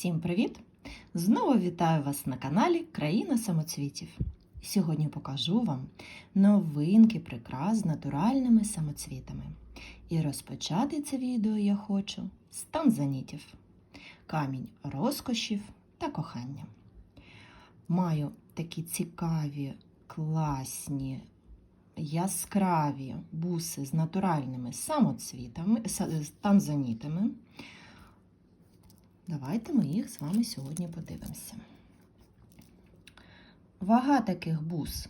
Всім привіт! Знову вітаю вас на каналі Країна самоцвітів. Сьогодні покажу вам новинки прикрас з натуральними самоцвітами. І розпочати це відео я хочу з танзанітів, камінь розкошів та кохання. Маю такі цікаві, класні, яскраві буси з натуральними самоцвітами, танзанітами. Давайте ми їх з вами сьогодні подивимося. Вага таких бус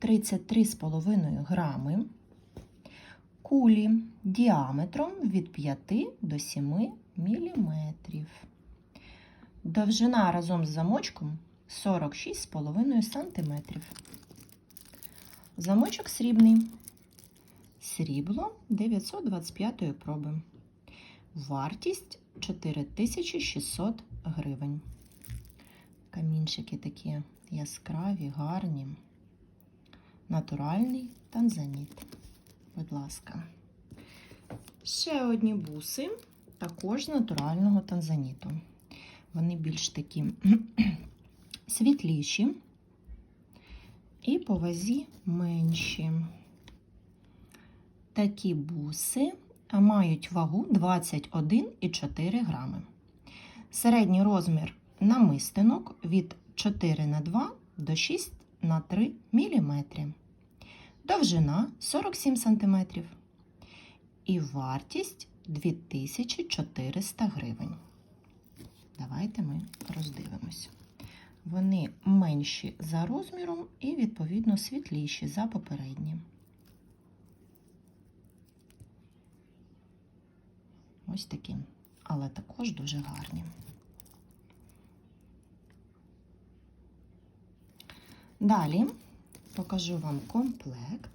33,5 грами. Кулі діаметром від 5 до 7 міліметрів. Довжина разом з замочком 46,5 сантиметрів. Замочок срібний. Срібло 925 проби. Вартість 4600 гривень. Камінчики такі яскраві, гарні. Натуральний танзаніт. Будь ласка. Ще одні буси, також натурального танзаніту. Вони більш такі світліші і по вазі менші. Такі буси мають вагу 21,4 грами. Середній розмір намистинок від 4 на 2 до 6 на 3 мм. Довжина 47 см. І вартість 2400 гривень. Давайте ми роздивимось. Вони менші за розміром і, відповідно, світліші за попередні. Ось такі, але також дуже гарні. Далі покажу вам комплект,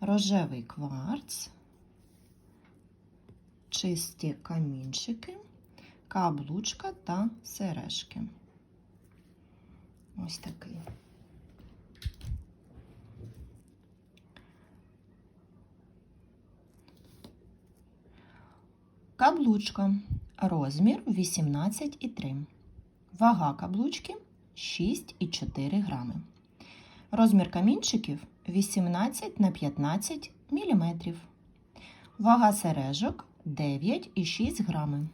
рожевий кварц, чисті камінчики, каблучка та сережки. Ось такий. Каблучка. Розмір 18,3. Вага каблучки 6,4 грами. Розмір камінчиків 18 на 15 мм. Вага сережок 9,6 грами.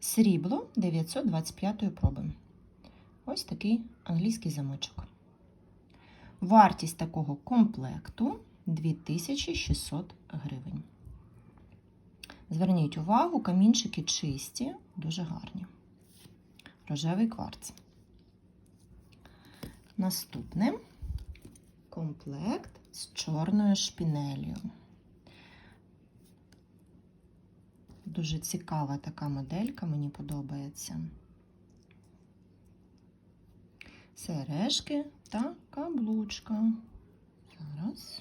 Срібло 925 проби. Ось такий англійський замочок. Вартість такого комплекту 2600 гривень. Зверніть увагу, камінчики чисті, дуже гарні. Рожевий кварц. Наступне комплект з чорною шпінелью. Дуже цікава така моделька, мені подобається. Сережки та каблучка. Зараз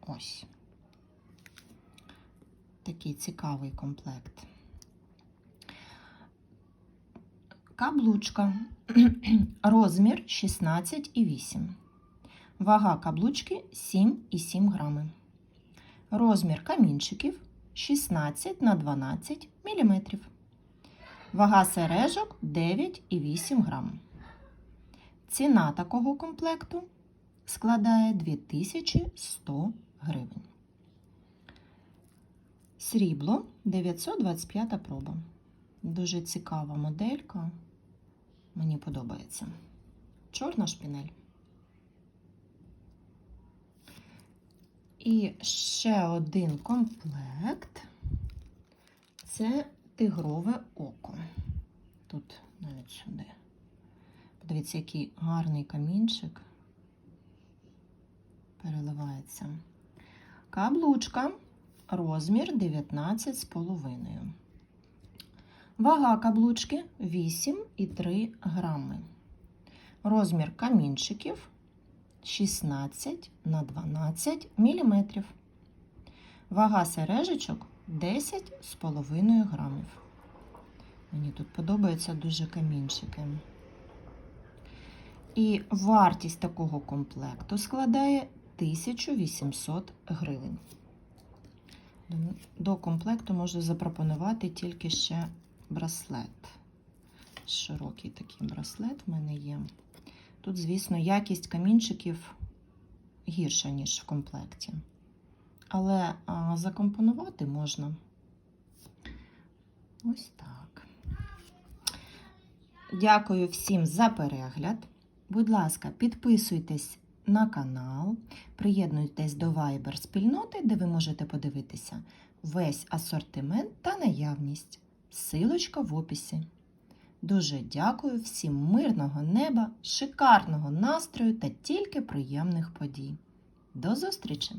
ось такий цікавий комплект. Каблучка. Розмір 16,8. Вага каблучки 7,7 грами. Розмір камінчиків 16 на 12 мм. Вага сережок 9,8 грам. Ціна такого комплекту складає 2100 гривень. Срібло 925 проба. Дуже цікава моделька. Мені подобається. Чорна шпінель. І ще один комплект це тигрове око. Тут навіть сюди. Подивіться, який гарний камінчик переливається. Каблучка розмір 19,5. Вага каблучки 8,3 грами. Розмір камінчиків 16 на 12 мм. Вага сережечок 10,5 грамів. Мені тут подобаються дуже камінчики. І вартість такого комплекту складає 1800 гривень. До комплекту можу запропонувати тільки ще браслет. Широкий такий браслет в мене є. Тут, звісно, якість камінчиків гірша, ніж в комплекті. Але а, закомпонувати можна. Ось так. Дякую всім за перегляд. Будь ласка, підписуйтесь на канал, приєднуйтесь до Viber спільноти, де ви можете подивитися весь асортимент та наявність. Силочка в описі. Дуже дякую всім мирного неба, шикарного настрою та тільки приємних подій. До зустрічі!